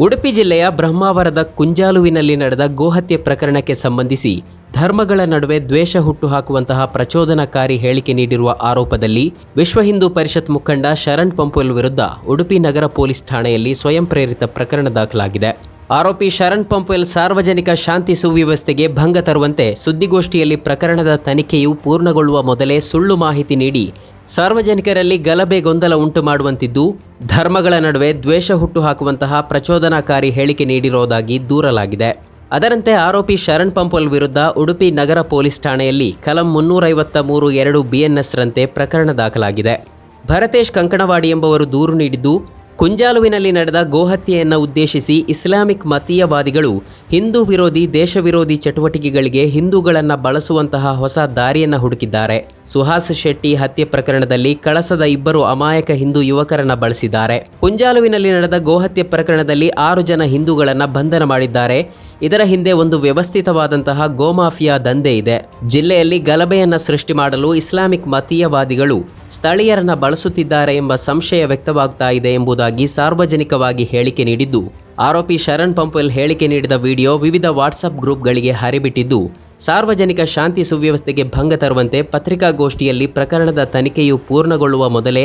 ಉಡುಪಿ ಜಿಲ್ಲೆಯ ಬ್ರಹ್ಮಾವರದ ಕುಂಜಾಲುವಿನಲ್ಲಿ ನಡೆದ ಗೋಹತ್ಯೆ ಪ್ರಕರಣಕ್ಕೆ ಸಂಬಂಧಿಸಿ ಧರ್ಮಗಳ ನಡುವೆ ದ್ವೇಷ ಹುಟ್ಟುಹಾಕುವಂತಹ ಪ್ರಚೋದನಕಾರಿ ಹೇಳಿಕೆ ನೀಡಿರುವ ಆರೋಪದಲ್ಲಿ ವಿಶ್ವ ಹಿಂದೂ ಪರಿಷತ್ ಮುಖಂಡ ಶರಣ್ ಪಂಪುಲ್ ವಿರುದ್ಧ ಉಡುಪಿ ನಗರ ಪೊಲೀಸ್ ಠಾಣೆಯಲ್ಲಿ ಸ್ವಯಂ ಪ್ರೇರಿತ ಪ್ರಕರಣ ದಾಖಲಾಗಿದೆ. ಆರೋಪಿ ಶರಣ್ ಪಂಪೋಲ್ ಸಾರ್ವಜನಿಕ ಶಾಂತಿ ಸುವ್ಯವಸ್ಥೆಗೆ ಭಂಗ ತರುವಂತೆ ಸುದ್ದಿಗೋಷ್ಠಿಯಲ್ಲಿ ಪ್ರಕರಣದ ತನಿಖೆಯು ಪೂರ್ಣಗೊಳ್ಳುವ ಮೊದಲೇ ಸುಳ್ಳು ಮಾಹಿತಿ ನೀಡಿ ಸಾರ್ವಜನಿಕರಲ್ಲಿ ಗಲಭೆ ಗೊಂದಲ ಉಂಟು ಮಾಡುವಂತಿದ್ದು, ಧರ್ಮಗಳ ನಡುವೆ ದ್ವೇಷ ಹುಟ್ಟು ಹಾಕುವಂತಹ ಪ್ರಚೋದನಾಕಾರಿ ಹೇಳಿಕೆ ನೀಡಿರೋದಾಗಿ ದೂರಲಾಗಿದೆ. ಅದರಂತೆ ಆರೋಪಿ ಶರಣ್ ಪಂಪೋಲ್ ವಿರುದ್ಧ ಉಡುಪಿ ನಗರ ಪೊಲೀಸ್ ಠಾಣೆಯಲ್ಲಿ ಕಲಂ ಮುನ್ನೂರೈವತ್ತ ಮೂರು ಎರಡು ಬಿಎನ್ಎಸ್ ರಂತೆ ಪ್ರಕರಣ ದಾಖಲಾಗಿದೆ. ಭರತೇಶ್ ಕಂಕಣವಾಡಿ ಎಂಬವರು ದೂರು ನೀಡಿದ್ದು ಕುಂಜಾಲುವಿನಲ್ಲಿ ನಡೆದ ಗೋಹತ್ಯೆಯನ್ನು ಉದ್ದೇಶಿಸಿ ಇಸ್ಲಾಮಿಕ್ ಮತೀಯವಾದಿಗಳು ಹಿಂದೂ ವಿರೋಧಿ, ದೇಶ ವಿರೋಧಿ ಚಟುವಟಿಕೆಗಳಿಗೆ ಹಿಂದೂಗಳನ್ನು ಬಳಸುವಂತಹ ಹೊಸ ದಾರಿಯನ್ನು ಹುಡುಕಿದ್ದಾರೆ. ಸುಹಾಸ್ ಶೆಟ್ಟಿ ಹತ್ಯೆ ಪ್ರಕರಣದಲ್ಲಿ ಕಳಸದ ಇಬ್ಬರು ಅಮಾಯಕ ಹಿಂದೂ ಯುವಕರನ್ನ ಬಳಸಿದ್ದಾರೆ. ಕುಂಜಾಲುವಿನಲ್ಲಿ ನಡೆದ ಗೋಹತ್ಯೆ ಪ್ರಕರಣದಲ್ಲಿ ಆರು ಜನ ಹಿಂದೂಗಳನ್ನು ಬಂಧನ ಮಾಡಿದ್ದಾರೆ. ಇದರ ಹಿಂದೆ ಒಂದು ವ್ಯವಸ್ಥಿತವಾದಂತಹ ಗೋಮಾಫಿಯಾ ದಂಧೆ ಇದೆ. ಜಿಲ್ಲೆಯಲ್ಲಿ ಗಲಭೆಯನ್ನ ಸೃಷ್ಟಿ ಮಾಡಲು ಇಸ್ಲಾಮಿಕ್ ಮತೀಯವಾದಿಗಳು ಸ್ಥಳೀಯರನ್ನ ಬಳಸುತ್ತಿದ್ದಾರೆ ಎಂಬ ಸಂಶಯ ವ್ಯಕ್ತವಾಗ್ತಾ ಇದೆ ಎಂಬುದಾಗಿ ಸಾರ್ವಜನಿಕವಾಗಿ ಹೇಳಿಕೆ ನೀಡಿದ್ದು, ಆರೋಪಿ ಶರಣ್ ಪಂಪಲ್ ಹೇಳಿಕೆ ನೀಡಿದ ವಿಡಿಯೋ ವಿವಿಧ ವಾಟ್ಸಪ್ ಗ್ರೂಪ್ಗಳಿಗೆ ಹರಿಬಿಟ್ಟಿದ್ದು, ಸಾರ್ವಜನಿಕ ಶಾಂತಿ ಸುವ್ಯವಸ್ಥೆಗೆ ಭಂಗ ತರುವಂತೆ ಪತ್ರಿಕಾಗೋಷ್ಠಿಯಲ್ಲಿ ಪ್ರಕರಣದ ತನಿಖೆಯು ಪೂರ್ಣಗೊಳ್ಳುವ ಮೊದಲೇ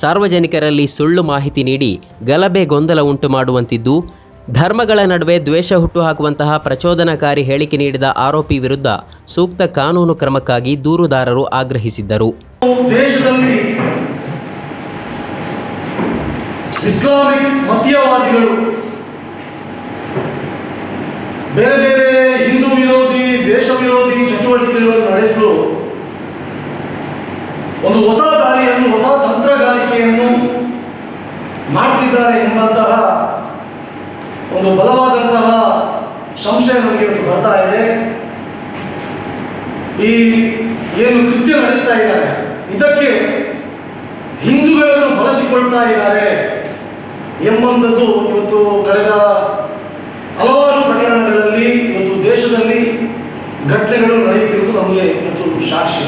ಸಾರ್ವಜನಿಕರಲ್ಲಿ ಸುಳ್ಳು ಮಾಹಿತಿ ನೀಡಿ ಗಲಭೆ ಗೊಂದಲ ಉಂಟು ಮಾಡುವಂತಿದ್ದು ಧರ್ಮಗಳ ನಡುವೆ ದ್ವೇಷ ಹುಟ್ಟುಹಾಕುವಂತಹ ಪ್ರಚೋದನಕಾರಿ ಹೇಳಿಕೆ ನೀಡಿದ ಆರೋಪಿ ವಿರುದ್ಧ ಸೂಕ್ತ ಕಾನೂನು ಕ್ರಮಕ್ಕಾಗಿ ದೂರುದಾರರು ಆಗ್ರಹಿಸಿದ್ದರು. ದೇಶದಲ್ಲಿ ಇಸ್ಲಾಮಿಕ್ ಮತೀಯವಾದಿಗಳು, ಬೇರೆ ಬೇರೆ ಹಿಂದೂ ವಿರೋಧಿ, ದೇಶ ವಿರೋಧಿ ಚಟುವಟಿಕೆಗಳನ್ನು ನಡೆಸಲು ಒಂದು ಹೊಸ ದಾರಿಯನ್ನು, ಹೊಸ ತಂತ್ರಗಾರಿಕೆಯನ್ನು ಮಾಡ್ತಿದ್ದಾರೆ ಎಂಬಂತಹ ಒಂದು ಬಲವಾದಂತಹ ಸಂಶಯ ನಮಗೆ ಬರ್ತಾ ಇದೆ. ಈ ಏನು ಕೃತ್ಯ ನಡೆಸ್ತಾ ಇದ್ದಾರೆ. ಇದಕ್ಕೆ ಹಿಂದೂಗಳನ್ನು ಬಳಸಿಕೊಳ್ತಾ ಇದ್ದಾರೆ ಎಂಬಂಥದ್ದು ಇವತ್ತು ಕಳೆದ ಹಲವಾರು ಪ್ರಕರಣಗಳಲ್ಲಿ, ಇವತ್ತು ದೇಶದಲ್ಲಿ ಘಟನೆಗಳು ನಡೆಯುತ್ತಿರುವುದು ನಮಗೆ ಇವತ್ತು ಸಾಕ್ಷಿ.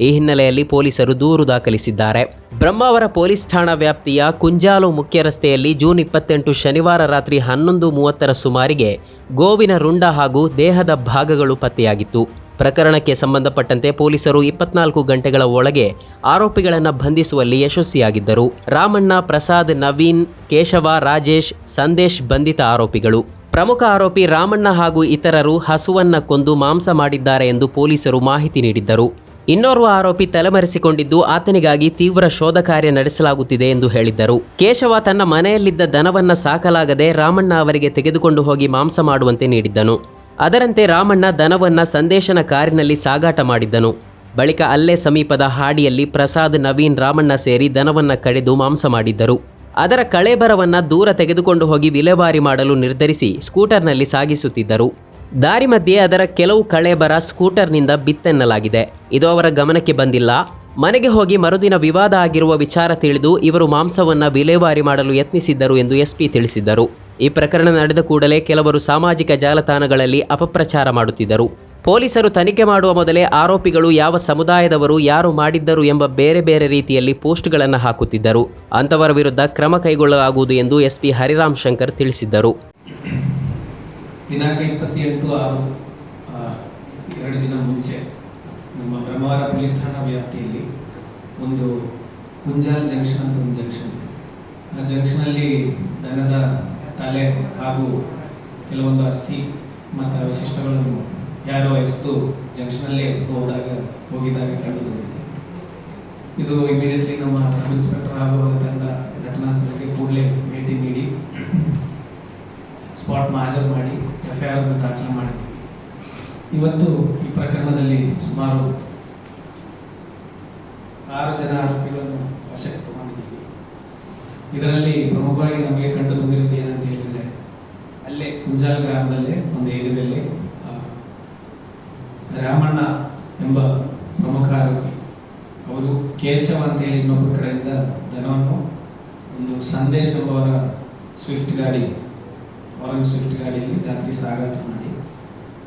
ಈ ಹಿನ್ನೆಲೆಯಲ್ಲಿ ಪೊಲೀಸರು ದೂರು ದಾಖಲಿಸಿದ್ದಾರೆ. ಬ್ರಹ್ಮಾವರ ಪೊಲೀಸ್ ಠಾಣಾ ವ್ಯಾಪ್ತಿಯ ಕುಂಜಾಲು ಮುಖ್ಯ ರಸ್ತೆಯಲ್ಲಿ ಜೂನ್ ಇಪ್ಪತ್ತೆಂಟು ಶನಿವಾರ ರಾತ್ರಿ ಹನ್ನೊಂದು ಮೂವತ್ತರ ಸುಮಾರಿಗೆ ಗೋವಿನ ರುಂಡ ಹಾಗೂ ದೇಹದ ಭಾಗಗಳು ಪತ್ತೆಯಾಗಿತ್ತು. ಪ್ರಕರಣಕ್ಕೆ ಸಂಬಂಧಪಟ್ಟಂತೆ ಪೊಲೀಸರು ಇಪ್ಪತ್ನಾಲ್ಕು ಗಂಟೆಗಳ ಒಳಗೆ ಆರೋಪಿಗಳನ್ನು ಬಂಧಿಸುವಲ್ಲಿ ಯಶಸ್ವಿಯಾಗಿದ್ದರು. ರಾಮಣ್ಣ, ಪ್ರಸಾದ್, ನವೀನ್, ಕೇಶವ, ರಾಜೇಶ್, ಸಂದೇಶ್ ಬಂಧಿತ ಆರೋಪಿಗಳು. ಪ್ರಮುಖ ಆರೋಪಿ ರಾಮಣ್ಣ ಹಾಗೂ ಇತರರು ಹಸುವನ್ನ ಕೊಂದು ಮಾಂಸ ಮಾಡಿದ್ದಾರೆ ಎಂದು ಪೊಲೀಸರು ಮಾಹಿತಿ ನೀಡಿದ್ದರು. ಇನ್ನೋರ್ವ ಆರೋಪಿ ತಲೆಮರೆಸಿಕೊಂಡಿದ್ದು ಆತನಿಗಾಗಿ ತೀವ್ರ ಶೋಧ ಕಾರ್ಯ ನಡೆಸಲಾಗುತ್ತಿದೆ ಎಂದು ಹೇಳಿದ್ದರು. ಕೇಶವ ತನ್ನ ಮನೆಯಲ್ಲಿದ್ದ ದನವನ್ನ ಸಾಕಲಾಗದೆ ರಾಮಣ್ಣ ಅವರಿಗೆ ತೆಗೆದುಕೊಂಡು ಹೋಗಿ ಮಾಂಸ ಮಾಡುವಂತೆ ನೀಡಿದ್ದನು. ಅದರಂತೆ ರಾಮಣ್ಣ ದನವನ್ನ ಸಂದೇಶನ ಕಾರಿನಲ್ಲಿ ಸಾಗಾಟ ಮಾಡಿದ್ದನು. ಬಳಿಕ ಅಲ್ಲೇ ಸಮೀಪದ ಹಾಡಿಯಲ್ಲಿ ಪ್ರಸಾದ್, ನವೀನ್, ರಾಮಣ್ಣ ಸೇರಿ ದನವನ್ನ ಕಡಿದು ಮಾಂಸ ಮಾಡಿದ್ದರು. ಅದರ ಕಳೇಬರವನ್ನ ದೂರ ತೆಗೆದುಕೊಂಡು ಹೋಗಿ ವಿಲೇವಾರಿ ಮಾಡಲು ನಿರ್ಧರಿಸಿ ಸ್ಕೂಟರ್ನಲ್ಲಿ ಸಾಗಿಸುತ್ತಿದ್ದರು. ದಾರಿ ಮಧ್ಯೆ ಅದರ ಕೆಲವು ಕಳೇಬರ ಸ್ಕೂಟರ್ನಿಂದ ಬಿತ್ತೆನ್ನಲಾಗಿದೆ. ಇದು ಅವರ ಗಮನಕ್ಕೆ ಬಂದಿಲ್ಲ. ಮನೆಗೆ ಹೋಗಿ ಮರುದಿನ ವಿವಾದ ಆಗಿರುವ ವಿಚಾರ ತಿಳಿದು ಇವರು ಮಾಂಸವನ್ನ ವಿಲೇವಾರಿ ಮಾಡಲು ಯತ್ನಿಸಿದ್ದರು ಎಂದು ಎಸ್ಪಿ ತಿಳಿಸಿದ್ದರು. ಈ ಪ್ರಕರಣ ನಡೆದ ಕೂಡಲೇ ಕೆಲವರು ಸಾಮಾಜಿಕ ಜಾಲತಾಣಗಳಲ್ಲಿ ಅಪಪ್ರಚಾರ ಮಾಡುತ್ತಿದ್ದರು. ಪೊಲೀಸರು ತನಿಖೆ ಮಾಡುವ ಮೊದಲೇ ಆರೋಪಿಗಳು ಯಾವ ಸಮುದಾಯದವರು, ಯಾರು ಮಾಡಿದ್ದರು ಎಂಬ ಬೇರೆ ಬೇರೆ ರೀತಿಯಲ್ಲಿ ಪೋಸ್ಟ್ಗಳನ್ನು ಹಾಕುತ್ತಿದ್ದರು. ಅಂಥವರ ವಿರುದ್ಧ ಕ್ರಮ ಕೈಗೊಳ್ಳಲಾಗುವುದು ಎಂದು ಎಸ್ಪಿ ಹರಿರಾಮ್ ಶಂಕರ್ ತಿಳಿಸಿದ್ದರು. ದಿನಾಂಕ ಇಪ್ಪತ್ತೆಂಟು ಆರು ಎರಡು ದಿನ ಮುಂಚೆ ನಮ್ಮ ಬ್ರಹ್ಮವಾರ ಪೊಲೀಸ್ ಠಾಣಾ ವ್ಯಾಪ್ತಿಯಲ್ಲಿ ಒಂದು ಕುಂಜಾಲ್ ಜಂಕ್ಷನ್ ಅಂತ ಒಂದು ಜಂಕ್ಷನ್ ಆ ಜಂಕ್ಷನಲ್ಲಿ ದನದ ತಲೆ ಹಾಗೂ ಕೆಲವೊಂದು ಅಸ್ಥಿ ಮತ್ತು ಅವಶಿಷ್ಟಗಳನ್ನು ಯಾರೋ ಎಸೆದು ಜಂಕ್ಷನಲ್ಲೇ ಎಸೆದು ಹೋದಾಗ ಹೋಗಿದಾಗ ಕಂಡು ಬಂದಿದೆ. ಇದು ಇಮಿಡಿಯೇಟ್ಲಿ ನಮ್ಮ ಸಬ್ ಇನ್ಸ್ಪೆಕ್ಟರ್ ಹಾಗೂ ಅವರ ತಂಡ ಘಟನಾ ಸ್ಥಳಕ್ಕೆ ಕೂಡಲೇ ಸ್ಪಾಟ್ ಹಾಜರು ಮಾಡಿ ಎಫ್ ಐ ಆರ್ ದಾಖಲೆ ಮಾಡಿದ್ವಿ. ಇವತ್ತು ಈ ಪ್ರಕರಣದಲ್ಲಿ ಸುಮಾರು ಆರು ಜನ ಆರೋಪಿಗಳನ್ನು ವಶಕ್ಕೆ ತಗೊಂಡಿದ್ದೀವಿ. ಇದರಲ್ಲಿ ಪ್ರಮುಖವಾಗಿ ನಮಗೆ ಕಂಡು ಬಂದಿರೋದು ಏನಂತ ಹೇಳಿದ್ರೆ, ಅಲ್ಲೇ ಕುಂಜಾಲ್ ಗ್ರಾಮದಲ್ಲೇ, ಒಂದು ಏರಿಯಾದಲ್ಲಿ ರಾಮಣ್ಣ ಎಂಬ ಪ್ರಮುಖ ಆರೋಪಿ. ಅವರು ಕೇಶವ ಅಂತ ಹೇಳಿ ಇನ್ನೊಬ್ಬರ ಕಡೆಯಿಂದ ಧನವನ್ನು, ಒಂದು ಸಂದೇಶ ಸ್ವಿಫ್ಟ್ ಗಾಡಿ ಆರೆಂಜ್ ಸ್ವಿಫ್ಟ್ ಗಾಡಿಯಲ್ಲಿ ರಾತ್ರಿ ಸಾಗಾಟ ಮಾಡಿ,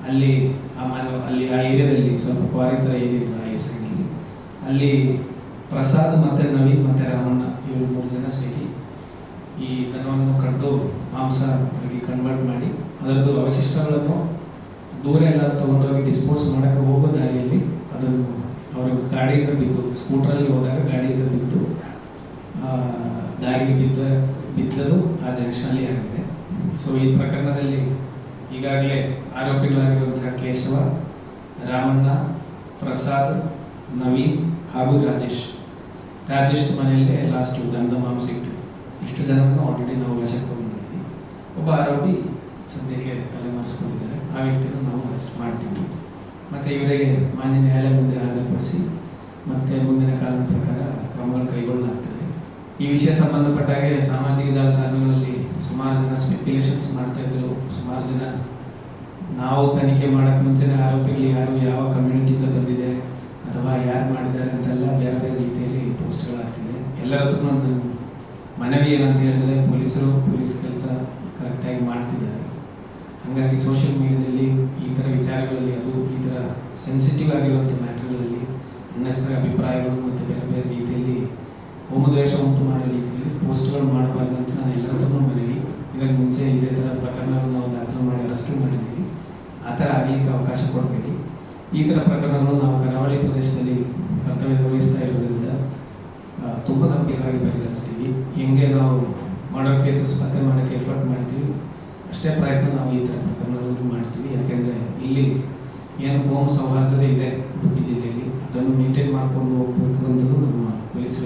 ಅಲ್ಲಿ ಆ ಮನೆ, ಅಲ್ಲಿ ಆ ಏರಿಯಾದಲ್ಲಿ ಸ್ವಲ್ಪ ಕ್ವಾರಿ ಥರ ಆ ಹೆಸರಿನಲ್ಲಿ, ಅಲ್ಲಿ ಪ್ರಸಾದ್ ಮತ್ತು ನವೀನ್ ಮತ್ತು ರಾಮಣ್ಣ ಇವರು ಮೂರು ಜನ ಸೇರಿ ಈ ದನವನ್ನು ಕಂಡು ಮಾಂಸ ಕನ್ವರ್ಟ್ ಮಾಡಿ, ಅದರದ್ದು ಅವಶಿಷ್ಟಗಳನ್ನು ದೂರ ಎಲ್ಲ ತೊಗೊಂಡೋಗಿ ಡಿಸ್ಪೋಸ್ ಮಾಡೋಕ್ಕೆ ಹೋಗೋ ದಾರಿಯಲ್ಲಿ ಅದನ್ನು ಅವರು ಗಾಡಿಯಿಂದ ಬಿದ್ದು ಸ್ಕೂಟ್ರಲ್ಲಿ ಹೋದಾಗ ಗಾಡಿಯಿಂದ ಬಿದ್ದು ದಾರಿಗೆ ಬಿದ್ದ ಬಿದ್ದರೂ ಆ ಜಂಕ್ಷನಲ್ಲಿ ಆಗಿದೆ. ಸೊ ಈ ಪ್ರಕರಣದಲ್ಲಿ ಈಗಾಗಲೇ ಆರೋಪಿಗಳಾಗಿರುವಂತಹ ಕೇಶವ, ರಾಮಣ್ಣ, ಪ್ರಸಾದ್, ನವೀನ್ ಹಾಗೂ ರಾಜೇಶ್. ರಾಜೇಶ್ ಮನೆಯಲ್ಲೇ ಲಾಸ್ಟ್ ಗಂಧ ಮಾಂಸ ಇಟ್ಟು ಇಷ್ಟು ಜನರನ್ನು ಆಲ್ರೆಡಿ ನಾವು ವಶಕ್ಕೆ ಬಂದಿದ್ದೀವಿ ಒಬ್ಬ ಆರೋಪಿ ಸದ್ಯಕ್ಕೆ ತಲೆ ಮರೆಸ್ಕೊಂಡಿದ್ದಾರೆ. ಆ ವ್ಯಕ್ತಿಯನ್ನು ನಾವು ಅರೆಸ್ಟ್ ಮಾಡ್ತೀವಿ. ಮತ್ತು ಇವರಿಗೆ ಮಾನ್ಯ ನ್ಯಾಯಾಲಯ ಮುಂದೆ ಹಾಜರುಪಡಿಸಿ ಮತ್ತೆ ಮುಂದಿನ ಕಾಲದ ಪ್ರಕಾರ ಕ್ರಮಗಳು ಕೈಗೊಳ್ಳಲಾಗ್ತದೆ. ಈ ವಿಷಯ ಸಂಬಂಧಪಟ್ಟಾಗೆ ಸಾಮಾಜಿಕ ಜಾಲತಾಣಗಳಲ್ಲಿ ಸುಮಾರು ಜನ ಸ್ಪೆಕ್ಯುಲೇಷನ್ಸ್ ಮಾಡ್ತಾ ಇದ್ರು. ಸುಮಾರು ಜನ ನಾವು ತನಿಖೆ ಮಾಡಕ್ಕೆ ಮುಂಚೆನೇ ಆರೋಪಿಗಳು ಯಾರು, ಯಾವ ಕಮ್ಯುನಿಟಿಯಿಂದ ಬಂದಿದೆ, ಅಥವಾ ಯಾರು ಮಾಡಿದ್ದಾರೆ ಅಂತೆಲ್ಲ ಬೇರೆ ಬೇರೆ ರೀತಿಯಲ್ಲಿ ಪೋಸ್ಟ್ಗಳಾಗ್ತಿದೆ. ಎಲ್ಲರತ್ರ ಒಂದು ಮನವಿ ಏನಂತ ಹೇಳಿದ್ರೆ ಪೊಲೀಸರು ಪೊಲೀಸ್ ಕೆಲಸ ಕರೆಕ್ಟಾಗಿ ಮಾಡ್ತಿದ್ದಾರೆ. ಹಾಗಾಗಿ ಸೋಷಿಯಲ್ ಮೀಡಿಯಾದಲ್ಲಿ ಈ ಥರ ವಿಚಾರಗಳಲ್ಲಿ ಅದು ಈ ಥರ ಸೆನ್ಸಿಟಿವ್ ಆಗಿರುವಂಥ ಮ್ಯಾಟ್ರ್ಗಳಲ್ಲಿ ಅನ್ನೆಸರಿ ಅಭಿಪ್ರಾಯಗಳು ಮತ್ತು ಬೇರೆ ಬೇರೆ ರೀತಿಯಲ್ಲಿ ಹೋಮದ್ವೇಷ ಉಂಟು ಮಾಡೋ ರೀತಿಯಲ್ಲಿ ಪೋಸ್ಟ್ಗಳು ಮಾಡಬಾರ್ದು ಅಂತ ನಾನು ಮನವಿ ಇದಕ್ಕೆ ಮುಂಚೆ ಇದೇ ಥರ ಪ್ರಕರಣಗಳು ನಾವು ದಾಖಲು ಮಾಡಿ ಅರೆಸ್ಟು ಮಾಡಿದ್ದೀವಿ. ಆ ಥರ ಆಗಲಿಕ್ಕೆ ಅವಕಾಶ ಕೊಡಬೇಡಿ. ಈ ಥರ ಪ್ರಕರಣಗಳು ನಾವು ಕರಾವಳಿ ಪ್ರದೇಶದಲ್ಲಿ ಕರ್ತವ್ಯ ನಿರ್ವಹಿಸ್ತಾ ಇರೋದ್ರಿಂದ ತುಂಬ ಗಂಭೀರವಾಗಿ ಪರಿಗಣಿಸ್ತೀವಿ ಹೆಂಗೆ ನಾವು ಮಾಡೋ ಕೇಸಸ್ ಪತ್ತೆ ಮಾಡೋಕ್ಕೆ ಎಫರ್ಟ್ ಮಾಡ್ತೀವಿ. ಅಷ್ಟೇ ಪ್ರಯತ್ನ ನಾವು ಈ ಥರ ಪ್ರಕರಣಗಳನ್ನು ಮಾಡ್ತೀವಿ. ಯಾಕೆಂದರೆ ಇಲ್ಲಿ ಏನು ಹೋಮ್ ಸೌಹಾರ್ದತೆ ಇದೆ ಉಡುಪಿ ಜಿಲ್ಲೆಯಲ್ಲಿ. ಅದನ್ನು ಮೇಂಟೈನ್ ಮಾಡ್ಕೊಂಡು ಹೋಗ್ಬೇಕು ಅನ್ನೋದು ನಮ್ಮ ಪೊಲೀಸರ